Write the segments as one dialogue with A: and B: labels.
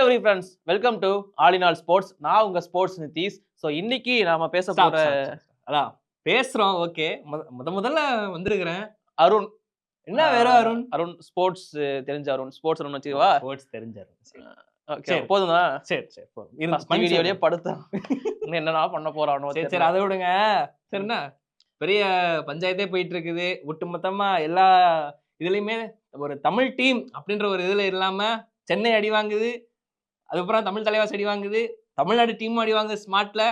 A: Every friends welcome to all in all sports நான் உங்க sports Nitish. So இன்னைக்கு நாம பேச போற.
B: அதான் பேசுறோம் ஓகே முத முதல்ல வந்திருக்கிறேன்.
A: அருண்.
B: என்ன வேற அருண்?
A: அருண் ஸ்போர்ட்ஸ் தெரிஞ்ச அருண். ஸ்போர்ட்ஸ் அருண் வச்சுக்கவா?
B: ஸ்போர்ட்ஸ் தெரிஞ்சாரு சரி.
A: ஓகே
B: சரி. சரி சரி போதும். இருந்து
A: வீடியோலயே. படுத்தான் என்னடா பண்ண போறானோ
B: சரி சரி அதை விடுங்க. சரி என்ன? பெரிய பஞ்சாயத்தே போயிட்டு இருக்குது ஒட்டுமொத்தமா எல்லா இதுலயுமே ஒரு தமிழ் டீம் அப்படின்ற ஒரு இதுல இல்லாம சென்னை அடி வாங்குது. அதுக்கப்புறம் தமிழ் தலைவாஸ் அடி வாங்குது. தமிழ்நாடு டீம் அடி வாங்குது ஸ்மார்ட்ல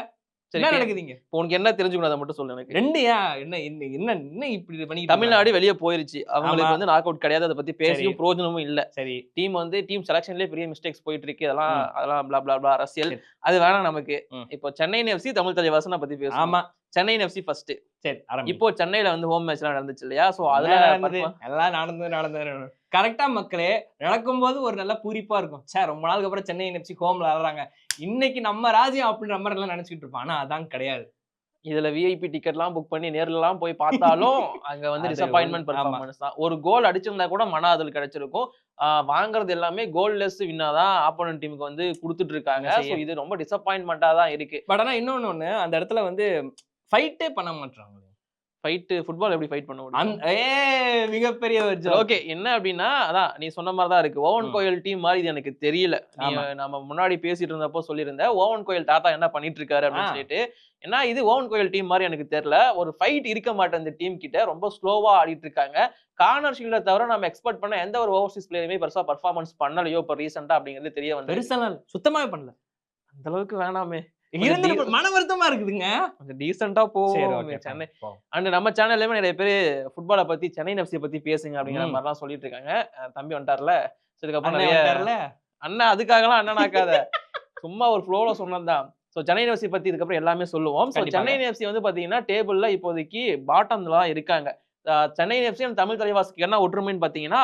B: என்ன நடக்குதுங்க?
A: இப்போ உனக்கு என்ன தெரிஞ்சுக்கணும் அதை மட்டும் சொல்லு எனக்கு.
B: ரெண்டு ஏன் என்ன என்ன என்ன என்ன இப்படி பண்ணிட்டு
A: தமிழ்நாடு வெளியே போயிருச்சு. அவங்களுக்கு. வந்து நாக் அவுட் கிடையாது. அதை பத்தி பேசியும்
B: சரி.
A: பிரயோஜனமும் இல்ல?
B: சரி.
A: டீம் வந்து டீம் செலக்ஷன்லயே பெரிய மிஸ்டேக்ஸ் போயிட்டு இருக்கு அதெல்லாம். அதெல்லாம் blah blah blah அரசியல். அது வேணாம் நமக்கு. இப்போ சென்னை எஃப்சி தமிழ் தலைவாசனை பத்தி பேசுவோம்
B: ஆமா.
A: சென்னை எஃப்சி ஃபர்ஸ்ட்
B: சரி
A: இப்போ சென்னையில வந்து ஹோம் மேட்ச்லாம் நடந்துச்சு இல்லையா? சோ அதுல
B: எல்லாம் நடந்தது
A: perform-
B: கரெக்டா மக்களே நடக்கும்போது ஒரு நல்ல பூரிப்பா இருக்கும். சார் ரொம்ப நாளுக்கு அப்புறம் சென்னை என்எஃப்சி ஹோம்ல ஆடுறாங்க இன்னைக்கு நம்ம ராஜ்யம் அப்படின்ற மாதிரி எல்லாம் நினைச்சிட்டு இருப்போம். ஆனா அதான் கிடையாது.
A: இதுல விஐபி டிக்கெட்லாம் புக் பண்ணி நேர்ல எல்லாம் போய் பார்த்தாலும் அங்க வந்து டிசப்பாயின்மெண்ட். பெர்ஃபார்மன்ஸ் தான். ஒரு கோல் அடிச்சிருந்தா கூட மன ஆதல் கிடைச்சிருக்கும். ஆஹ் வாங்குறது எல்லாமே கோல்லெஸ் வின்னா தான் ஆப்போனன்ட் டீமுக்கு வந்து கொடுத்துட்டு இருக்காங்க? இது ரொம்ப டிசப்பாயின்மெண்டா தான் இருக்கு.
B: பட் ஆனா இன்னொன்னு ஒண்ணு. அந்த இடத்துல வந்து ஃபைட்டே பண்ண மாட்டாங்க
A: ஃபைட் ஃபுட்பால் எப்படி ஃபைட் பண்ண முடியும்
B: ஏ மிகப்பெரிய.
A: ஓகே என்ன அப்படின்னா அதான் நீ சொன்ன மாதிரி தான் இருக்கு ஓவன். கோயில் டீம் மாதிரி இது எனக்கு தெரியல. நம்ம முன்னாடி பேசிட்டு இருந்தப்போ சொல்லியிருந்த ஓவன் கோயில் தாத்தா என்ன பண்ணிட்டு இருக்காரு அப்படின்னு. சொல்லிட்டு ஏன்னா இது ஓவன் கோயில் டீம் மாதிரி எனக்கு தெரியல ஒரு ஃபைட் இருக்க மாட்டேன் இந்த டீம் கிட்ட ரொம்ப ஸ்லோவா ஆடிட்டு இருக்காங்க கார்னர் ஷீல்ட தவிர நம்ம எக்ஸ்பெக்ட் பண்ண எந்த ஒரு ஓவர்சீஸ் பிளேயருமே பெருசா பர்ஃபார்மன்ஸ் பண்ணலையோ இப்போ ரீசெண்டா அப்படிங்கிறது தெரிய வந்து
B: பெருசா. சுத்தமாவே பண்ணல
A: அந்த அளவுக்கு வேணாமே
B: இருந்து மன வருத்தமா இருக்குதுங்க
A: கொஞ்சம் டீசெண்டா போவோம் சென்னை. அண்ட் நம்ம சேனல்லையுமே நிறைய பேர் ஃபுட்பாலை பத்தி சென்னை எஃப்சி பத்தி பேசுங்க அப்படிங்கிற. மாதிரிலாம் சொல்லிட்டு இருக்காங்க தம்பி வந்துட்டார்ல So இதுக்கப்புறம் நிறைய? அண்ணன் அதுக்காகலாம் அண்ணன் ஆக்காத சும்மா ஒரு ஃப்ளோல சொன்னதுதான் ஸோ சென்னை எஃப்சி பத்தி இதுக்கப்புறம் எல்லாமே சொல்லுவோம் ஸோ. சென்னை எஃப்சி வந்து பாத்தீங்கன்னா டேபிள்ல இப்போதைக்கு பாட்டம்ல தான் இருக்காங்க சென்னை எஃப்சி தமிழ் தலைவாசுக்கு என்ன ஒற்றுமைன்னு பாத்தீங்கன்னா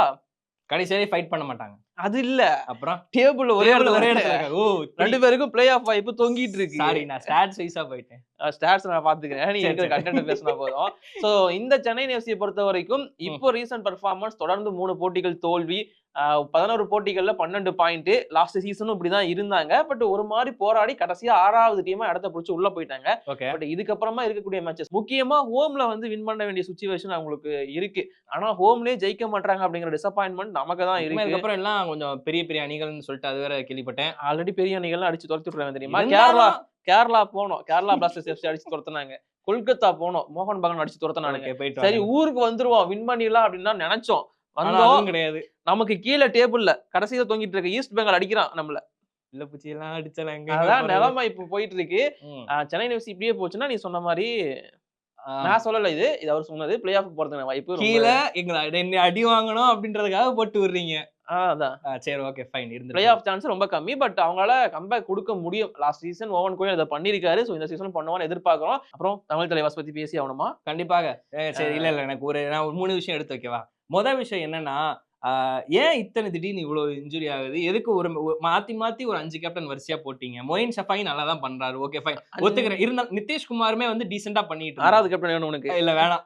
B: கடைசி வரை ஃபைட் பண்ண மாட்டாங்க.
A: அது இல்ல.
B: அப்புறம்
A: டேபிள் ஒரே இடத்துல
B: ஒரே
A: இருக்கு.
B: இடத்துல. ஓ
A: ரெண்டு பேருக்கும் பிளே ஆஃப் வாய்ப்பு தொங்கிட்டு இருக்கு.
B: சாரி நான் ஸ்டாட்ஸ் வைஸா போயிட்டேன்.
A: ஸ்டாட்ஸ் நான் பாத்துக்கிறேன் நீ இருக்கிற. கண்டென்ட் பேசினா போதும். சோ இந்த சென்னை எஃப்சியை பொறுத்த வரைக்கும் இப்போ ரீசன்ட் பெர்ஃபார்மன்ஸ் தொடர்ந்து மூணு போட்டிகள் தோல்வி பதினோரு போட்டிகள்ல பன்னெண்டு பாயிண்ட் லாஸ்ட் சீசனும் இப்படிதான் இருந்தாங்க. பட் ஒரு மாதிரி போராடி கடைசியா ஆறாவது டீமா இடத்த பிடிச்சி உள்ள போயிட்டாங்க.
B: ஓகே
A: பட் இதுக்கப்புறமா இருக்கக்கூடிய மேட்சஸ் முக்கியமா ஹோம்ல வந்து வின் பண்ண வேண்டிய சுச்சுவேஷன் அவங்களுக்கு இருக்கு. ஆனா ஹோம்லயே ஜெயிக்க மாட்டாங்க அப்படிங்கிற டிசப்பாயின்மெண்ட் நமக்கு தான் இருக்கு.
B: அதுக்கப்புறம் எல்லாம் கொஞ்சம் பெரிய பெரிய அணிகள்னு சொல்லிட்டு அது வேற கேள்விப்பட்டேன்.
A: ஆல்ரெடி பெரிய அணிகள்லாம் அடிச்சு துரத்தி விட்டுறாங்க தெரியுமா? கேரளா கேரளா போனோம். கேரளா பிளாஸ்டர்ஸ் எஃப்சி அடிச்சு துரத்துனாங்க. கொல்கத்தா போனோம். மோகன் பகன் அடிச்சு துரத்துனாங்க சரி. ஊருக்கு வந்துருவோம். வின் பண்ணிடலாம் அப்படின்னு நினைச்சோம். வந்தோம்.
B: கிடையாது.
A: நமக்கு கீழே டேபிள்ல கடைசியில தொங்கிட்டு இருக்க ஈஸ்ட் பெங்கால் அடிக்கிறான் நம்மள.
B: இல்ல பூச்சி எல்லாம் அடிச்சலாம் எங்க
A: அதான் நிலைமை இப்ப போயிட்டு இருக்கு சென்னை எஃப்சி இப்படியே போச்சுன்னா நீ சொன்ன மாதிரி நான் சொல்லல இது. இது அவர் சொன்னது. பிளே ஆஃப் போறதுக்கான வாய்ப்பு
B: கீழே எங்களை என்னை அடி வாங்கணும் அப்படின்றதுக்காக போட்டு விடுறீங்க.
A: அதான்.
B: சரி ஓகே ஃபைன் இருந்து
A: பிளே ஆஃப் சான்ஸ் ரொம்ப கம்மி. பட் அவங்களால கம்பேக் கொடுக்க முடியும். லாஸ்ட் சீசன் ஓவன் கோயில் அதை பண்ணிருக்காரு ஸோ இந்த சீசன் பண்ணுவான்னு எதிர்பார்க்கிறோம். அப்புறம் தமிழ் தலைவாஸ் பத்தி பேசி ஆகணுமா?
B: கண்டிப்பாக. சரி இல்ல இல்ல எனக்கு ஒரு நான் ஒரு மூணு விஷயம் எடுத்து வைக்கவா? முத விஷயம் என்னன்னா ஏன் இத்தனை திடீர்னு இவ்வளவு இன்ஜுரி ஆகுது? எதுக்கு ஒரு மாத்தி மாத்தி ஒரு அஞ்சு கேப்டன் வரிசையா போட்டீங்க? மொயின் ஷஃபாய் நல்லா தான் பண்றாரு. ஓகே ஃபைன் ஒத்துக்கிறேன். இருந்தாலும் நிதிஷ்குமாருமே வந்து டீசெண்டா பண்ணிட்டு.
A: ஆறாவது கேப்டன் வேணும் உனக்கு.
B: இல்ல வேணாம்.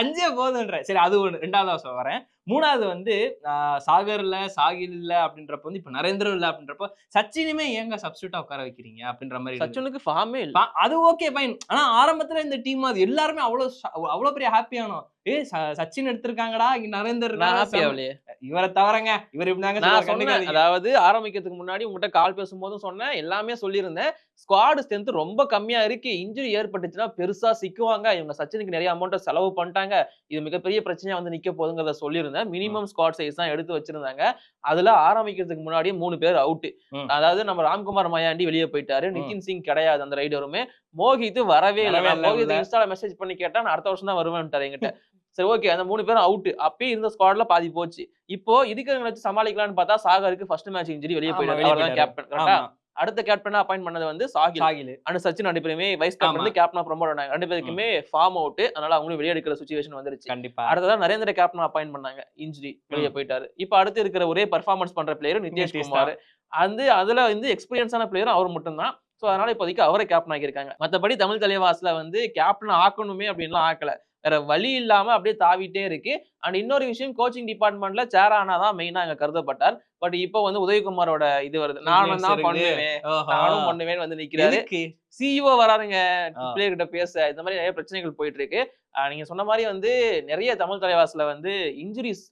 B: அஞ்சே போதுன்ற சரி அது ஒண்ணு. ரெண்டாவது வருஷம் வரேன் மூணாவது வந்து ஆஹ், சாகர் இல்ல சாகில் இல்ல அப்படின்றப்ப வந்து இப்ப நரேந்திரம் இல்ல அப்படின்றப்ப சச்சினுமே ஏங்க சப்ஸ்டியூட்டா உட்கார வைக்கிறீங்க அப்படின்ற மாதிரி.
A: சச்சுனுக்கு ஃபார்மே இல்ல.
B: அது ஓகே ஃபைன் ஆனா ஆரம்பத்துல இந்த டீம் அது எல்லாருமே அவ்வளவு அவ்வளவு பெரிய ஹாப்பியானோம் ஏ சச்சின் எடுத்திருக்காங்கடா இங்க நரேந்தர்
A: ஹாப்பி ஆகலையே.
B: இவரை தவறங்க. இவர்
A: நான் சொன்னேன்.
B: கண்டுக்காதீங்க.
A: அதாவது ஆரம்பிக்கிறதுக்கு முன்னாடி உங்ககிட்ட கால் பேசும்போதும் சொன்னேன். எல்லாமே சொல்லியிருந்தேன். ஸ்குவாட் ஸ்ட்ரென்த் ரொம்ப கம்மியா இருக்கு. இன்ஜுரி ஏற்பட்டுச்சுன்னா பெருசா சிக்குவாங்க. இவங்க சச்சினுக்கு நிறைய அமௌண்ட் செலவு பண்ணிட்டாங்க. இது மிகப்பெரிய பிரச்சனையா வந்து நிக்க போகுதுங்கிறத சொல்லியிருந்தேன். மினிமம் ஸ்குவாட் சைஸ் தான் எடுத்து வச்சிருந்தாங்க. அதுல ஆரம்பிக்கிறதுக்கு முன்னாடி மூணு பேர் அவுட். அதாவது நம்ம ராம்குமார் மயாண்டி வெளியே போயிட்டாரு. நிதின் சிங் கிடையாது அந்த ரைடருமே மோஹித் வரவே இல்லை.
B: உள்ள.
A: இன்ஸ்டால மெசேஜ் பண்ணி கேட்டா நான் அடுத்த வருஷம் தான் வருவேன்ட்டாரு என்கிட்ட. சரி ஓகே அந்த மூணு பேரும் அவுட் அப்பயே இருந்த ஸ்குவாட்ல பாதி போச்சு. இப்போ இதுக்கு வச்சு சமாளிக்கலாம்னு பார்த்தா சாகருக்கு ஃபர்ஸ்ட் மேட்ச் இன்ஜுரி வெளியே போயிட்டாரு. கேப்டன் கரெக்டா அடுத்த கேப்டனா அப்பாயிண்ட் பண்ணது வந்து சாகில்.
B: சாகில்.
A: அண்ட் சச்சின் ரெண்டு பேருமே வைஸ் கேப்டன். வந்து கேப்டனா ப்ரொமோட் பண்ணாங்க ரெண்டு பேருக்குமே ஃபார்ம் அவுட் அதனால அவங்களும் வெளியே எடுக்கிற சுச்சுவேஷன் வந்துருச்சு.
B: கண்டிப்பா.
A: அடுத்ததான் நரேந்திர கேப்டன் அப்பாயிண்ட் பண்ணாங்க. இன்ஜுரி வெளியே போயிட்டாரு. இப்போ அடுத்து இருக்கிற ஒரே பர்ஃபார்மன்ஸ் பண்ற பிளேயர் நிதிஷ் குமார். வந்து அதுல வந்து எக்ஸ்பீரியன்ஸான பிளேயரும் அவர் மட்டும்தான். ஸோ அதனால இப்போதைக்கு அவரை கேப்டன் ஆக்கியிருக்காங்க மற்றபடி தமிழ் தலைவாஸ்ல வந்து கேப்டன் ஆக்கணுமே அப்படின்லாம் ஆக்கல. வேற வழி இல்லாம அப்படியே தாவிட்டே இருக்கு அண்ட் இன்னொரு விஷயம் கோச்சிங் டிபார்ட்மெண்ட்ல சேரானா தான் மெயினா அங்க கருதப்பட்டார் பட் இப்போ வந்து உதயகுமாரோட இது வருது நானும் தான். பண்ணுவேன். நானும் பண்ணுவேன்னு வந்து நிக்கிறாரு? சிஇஓ வராருங்க
B: ஆ.
A: பிளேயர் கிட்ட பேச இந்த மாதிரி நிறைய பிரச்சனைகள் போயிட்டு இருக்கு நீங்க சொன்ன மாதிரி வந்து நிறைய தமிழ் தலைவாஸ்ல வந்து இன்ஜுரிஸ்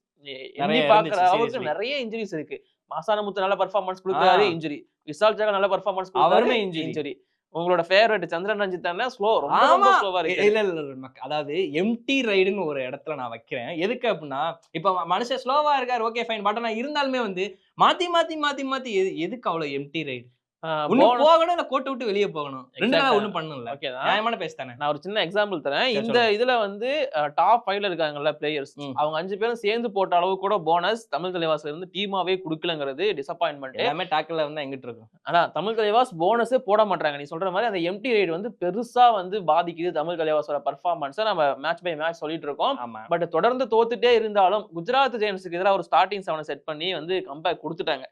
A: பாக்குற அளவுக்கு. நிறைய இன்ஜுரிஸ் இருக்கு மாசானமுத்து நல்ல பர்ஃபார்மன்ஸ் கொடுக்குறாரு. இன்ஜுரி விஷால் ஜாக நல்ல பர்ஃபார்மன்ஸ்
B: அவருமே.
A: இன்ஜுரி உங்களோட ஃபேவரட் சந்திரன் ரஞ்சித் தானே? ஸ்லோ ரொம்ப. ஸ்லோவா இருக்கு.
B: இல்ல இல்ல அதாவது எம்டி ரைடுன்னு ஒரு இடத்துல நான் வைக்கிறேன். எதுக்கு அப்படின்னா இப்ப மனுஷன் ஸ்லோவா இருக்காரு ஓகே ஃபைன் பட் ஆனா இருந்தாலுமே வந்து மாத்தி மாத்தி மாத்தி மாத்தி எது- எதுக்கு அவ்வளவு எம்டி ரைடு போகணும் இல்ல கோட்டை விட்டு வெளியே போகணும்? ரெண்டு. நாள் ஒண்ணும் பண்ணல.
A: ஓகே
B: நியாயமான பேச தானே?
A: நான் ஒரு சின்ன எக்ஸாம்பிள் தரேன். இந்த இதுல வந்து டாப் ஃபைவ்ல இருக்காங்கல்ல பிளேயர்ஸ். அவங்க அஞ்சு பேரும் சேர்ந்து போட்ட அளவு கூட போனஸ் தமிழ் தலைவாஸ்ல இருந்து டீமாவே கொடுக்கலங்கிறது டிசப்பாயின்மெண்ட்
B: எல்லாமே டாக்கில் வந்து எங்கிட்டு இருக்கும்?
A: ஆனா தமிழ் தலைவாஸ் போனஸே போட மாட்டாங்க நீ சொல்ற மாதிரி அந்த எம்டி ரைடு வந்து பெருசா வந்து பாதிக்குது தமிழ் தலைவாஸோட பர்ஃபார்மன்ஸை நம்ம மேட்ச் பை மேட்ச் சொல்லிட்டு இருக்கோம். பட் தொடர்ந்து தோத்துட்டே இருந்தாலும் குஜராத் ஜெயின்ஸுக்கு எதிராக ஒரு ஸ்டார்டிங் செவனை செட் பண்ணி வந்து கம்பேக் கொடுத்துட்டாங்க.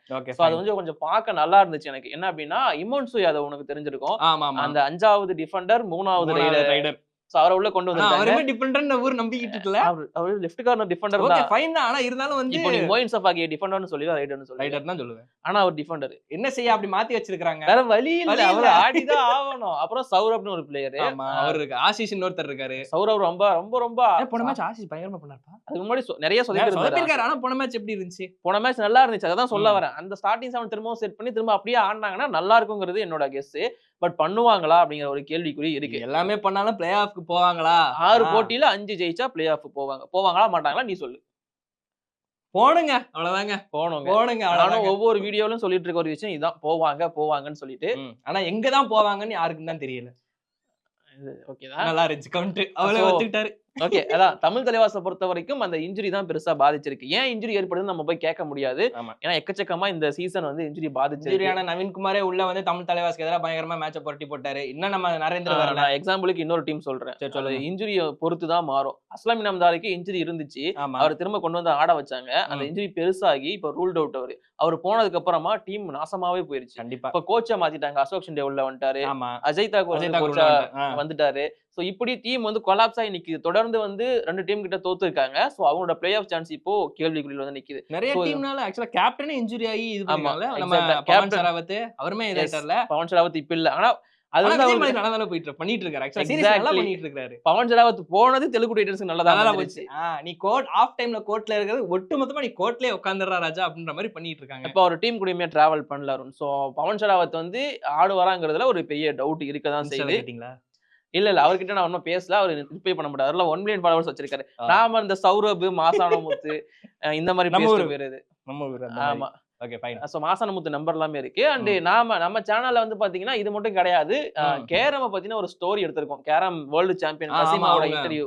A: அது வந்து கொஞ்சம் பார்க்க நல்லா இருந்துச்சு எனக்கு. என்ன அப்படின்னா இமோன்சு யாதவ் உனக்கு தெரிஞ்சிருக்கும். அந்த அஞ்சாவது டிஃபெண்டர் மூணாவது ரைடர் அவரை உள்ள கொண்டு வந்திருக்காங்க.
B: அவருமே டிஃபரெண்ட் ஊர் நம்பிக்கிட்டு இருக்கல
A: அவர் அவர் லெஃப்ட் கார்னர் டிஃபெண்டர்
B: ஓகே
A: தான்.
B: ஃபைன் தான். ஆனா இருந்தாலும் வந்து
A: இப்போ நீ மோயின் சஃபாகி டிஃபெண்டர்னு சொல்லி ரைடர்னு சொல்லி
B: ரைடர் தான் சொல்லுவேன்.
A: ஆனா அவர் டிஃபெண்டர்
B: என்ன செய்ய அப்படி மாத்தி வச்சிருக்காங்க
A: வேற வழி இல்ல. அவர்
B: இல்ல.
A: ஆடிதான் ஆகணும். அப்புறம் சௌரப்னு ஒரு பிளேயர்
B: ஆமா அவர் இருக்கு ஆசிஷ் இன்னொருத்தர் இருக்காரு.
A: சௌரவ் ரொம்ப ரொம்ப ரொம்ப
B: போன மேட்ச் ஆசிஷ் பயங்கரமா பண்ணாருப்பா.
A: அதுக்கு முன்னாடி நிறைய
B: சொதப்பிருக்காரு ஆனா போன மேட்ச் எப்படி இருந்துச்சு?
A: போன மேட்ச் நல்லா இருந்துச்சு. அதான் சொல்ல. வரேன். அந்த ஸ்டார்டிங் செவன் திரும்பவும் செட் பண்ணி திரும்ப அப்படியே ஆடினாங்கன்னா நல்லா இருக்குங்கிறது என்னோட கெஸ் பட் பண்ணுவாங்களா அப்படிங்கிற ஒரு கேள்விக்குறி இருக்கு.
B: எல்லாமே பண்ணாலும் பிளே ஆஃப்க்கு போவாங்களா?
A: ஆறு. போட்டியில அஞ்சு ஜெயிச்சா பிளே ஆஃப் போவாங்க. போவாங்களா மாட்டாங்களா நீ சொல்லு.
B: போனுங்க அவ்வளவுதாங்க.
A: போனோங்க
B: போனுங்க அவ்வளவுதாங்க.
A: ஒவ்வொரு வீடியோலும் சொல்லிட்டு இருக்க ஒரு விஷயம் இதான். போவாங்க போவாங்கன்னு சொல்லிட்டு.
B: ஆனா எங்க தான் போவாங்கன்னு யாருக்கும் தான் தெரியல.
A: ஓகே
B: நல்லா இருந்துச்சு. கவுண்ட் அவளே ஒத்துக்கிட்டாரு.
A: ஓகே அதான் தமிழ் தலைவாசை பொறுத்த வரைக்கும் அந்த இன்ஜுரி தான் பெருசா பாதிச்சிருக்கு. ஏன் இன்ஜுரி ஏற்படுதுன்னு நம்ம போய் கேட்க முடியாது. ஏன்னா எக்கச்சக்கமா இந்த சீசன் வந்து இன்ஜுரி பாதிச்சிருக்கு.
B: நவீன்குமாரே உள்ள வந்து தமிழ் தலைவாஸ்க்கு எதிராக பயங்கரமா மேட்ச புரட்டி போட்டாரு. இன்னும் நம்ம நரேந்திர
A: நான் எக்ஸாம்பிளுக்கு இன்னொரு டீம் சொல்றேன்.
B: சரி, சொல்லுங்க.
A: இன்ஜுரியை பொறுத்து தான் மாறும். அஸ்லாம் நம்தாருக்கு இன்ஜுரி இருந்துச்சு. அவர் திரும்ப கொண்டு வந்து ஆட வச்சாங்க. அந்த. இன்ஜுரி பெருசாகி இப்ப ரூல்ட் அவுட் அவரு. அவர் போனதுக்கு அப்புறமா டீம் நாசமாவே போயிருச்சு.
B: கண்டிப்பா.
A: இப்ப கோச்சை மாத்திட்டாங்க. அசோக் ஷிண்டே உள்ள வந்துட்டாரு. அஜய் தாக்கூர் கோச்சா
B: வந்துட்டாரு.
A: சோ இப்படி டீம் வந்து கொலாப்ஸ் ஆகி நிக்குது. தொடர்ந்து வந்து ரெண்டு டீம் கிட்ட தோத்து இருக்காங்க சோ அவங்களோட பிளே ஆஃப் சான்ஸ் இப்போ கேள்விக்குறியில் வந்து நிக்குது.
B: நிறைய டீம்னால ஆக்சுவலா கேப்டனே இன்ஜுரி ஆகி இது பண்ணால நம்ம. பவன் சராவத் அவருமே இதாயிட்டார்ல
A: பவன் ஷராவத் இப்ப இல்ல. ஆனா அது வந்து
B: நல்லா போயிட்டு பண்ணிட்டு இருக்காரு. பண்ணிட்டு இருக்காரு.
A: பவன் ஷராவத் போனது தெலுங்கு நல்லதா
B: நல்லா
A: போச்சு.
B: நீ கோட் ஆஃப் டைம்ல கோர்ட்ல இருக்கிறது ஒட்டு மொத்தமா நீ கோர்ட்லயே உட்காந்துடுறா ராஜா அப்படின்ற மாதிரி பண்ணிட்டு இருக்காங்க.
A: இப்ப ஒரு டீம் கூடயுமே டிராவல் பண்ணல அருண். சோ பவன் ஷராவத் வந்து ஆடுவாராங்கிறதுல ஒரு பெரிய டவுட் இருக்கதான் செய்யுது. இல்ல இல்ல. அவர்கிட்ட நான் ஒன்னும் பேசல. அவர் ரிப்ளை பண்ண மாட்டாரு. அதுல ஒன் மில்லியன் ஃபாலோவர்ஸ் வச்சிருக்காரு. நாம இந்த சௌரப் மாசானமுத்து இந்த மாதிரி பேசிட்டு
B: ஊரு.
A: போயிருது.
B: நம்ம
A: ஆமா.
B: Okay fine
A: so Masanamuthu number எல்லாமே இருக்கு. அண்ட் நாம நம்ம சேனல்ல வந்து பாத்தீங்கன்னா இது மட்டும் கிடையாது. கேரம பத்தின ஒரு ஸ்டோரி எடுத்திருக்கோம். கேரம் வேர்ல்டு சாம்பியன் கசிமாவோட. இன்டர்வியூ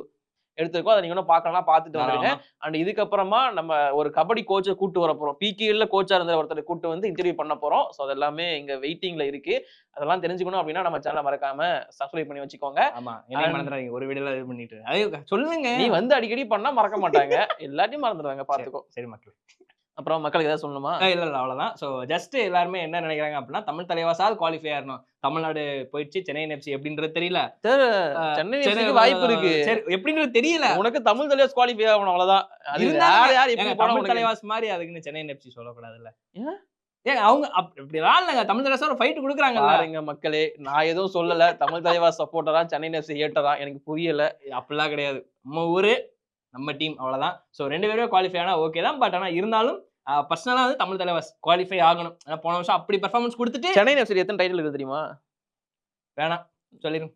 A: எடுத்திருக்கோம். அதை நீங்க இன்னும் பார்க்கலாம்? பார்த்துட்டு வந்துருங்க. அண்ட் இதுக்கப்புறமா நம்ம ஒரு கபடி கோச்சை கூட்டு வர போறோம். பிகேல கோச்சா இருந்த ஒருத்தரை கூட்டு வந்து இன்டர்வியூ பண்ண போறோம். ஸோ அது எல்லாமே இங்க வெயிட்டிங்ல இருக்கு. அதெல்லாம் தெரிஞ்சுக்கணும் அப்படின்னா நம்ம சேனலை மறக்காம சப்ஸ்கிரைப் பண்ணி வச்சுக்கோங்க.
B: ஆமா. என்ன மறந்துடாதீங்க. ஒரு வீடியோல இது பண்ணிட்டு. சொல்லுங்க.
A: நீ வந்து அடிக்கடி பண்ணா மறக்க மாட்டாங்க. எல்லாத்தையும் மறந்துடுவாங்க. பாத்துக்கோ
B: சரி மக்கள்.
A: அப்புறம் மக்களுக்கு ஏதாவது சொல்லணுமா?
B: இல்ல இல்ல அவ்வளவுதான். சோ ஜஸ்ட் எல்லாருமே என்ன நினைக்கிறாங்க அப்படின்னா தமிழ் தலைவாசால் குவாலிஃபை ஆகணும் தமிழ்நாடு போயிடுச்சு சென்னை எஃப்சி எப்படின்றது தெரியல.
A: சென்னை வாய்ப்பு இருக்கு.
B: சரி எப்படின்றது தெரியல.
A: உனக்கு தமிழ் தலைவாஸ் குவாலிஃபை ஆகணும் போனா
B: தமிழ் தலைவாஸ் மாதிரி அதுக்குன்னு சென்னை எஃப்சி சொல்லக்கூடாதுல்ல.
A: ஏன்?
B: ஏங்க அவங்க அப்- இப்படி ஆளுங்க தமிழ் தலைவாஸ் ஒரு ஃபைட் கொடுக்குறாங்கல்ல.
A: பாருங்க மக்களே நான் எதுவும் சொல்லல. தமிழ் தலைவாஸ் சப்போர்ட்டரா சென்னை எஃப்சி ஏட்டரா எனக்கு புரியல.
B: அப்படிலாம் கிடையாது. நம்ம ஊரு நம்ம டீம் அவ்வளவுதான். ஸோ ரெண்டு பேருமே குவாலிஃபை ஆனா ஓகே தான். பட் ஆனா இருந்தாலும் பர்சனலா வந்து தமிழ் தலைவாஸ் குவாலிஃபை ஆகணும். ஏன்னா போன வருஷம் அப்படி பெர்ஃபார்மன்ஸ் கொடுத்துட்டு
A: சென்னை எஃப்சி எத்தனை டைட்டில் இருக்கு தெரியுமா?
B: வேணாம். சொல்லிருங்க.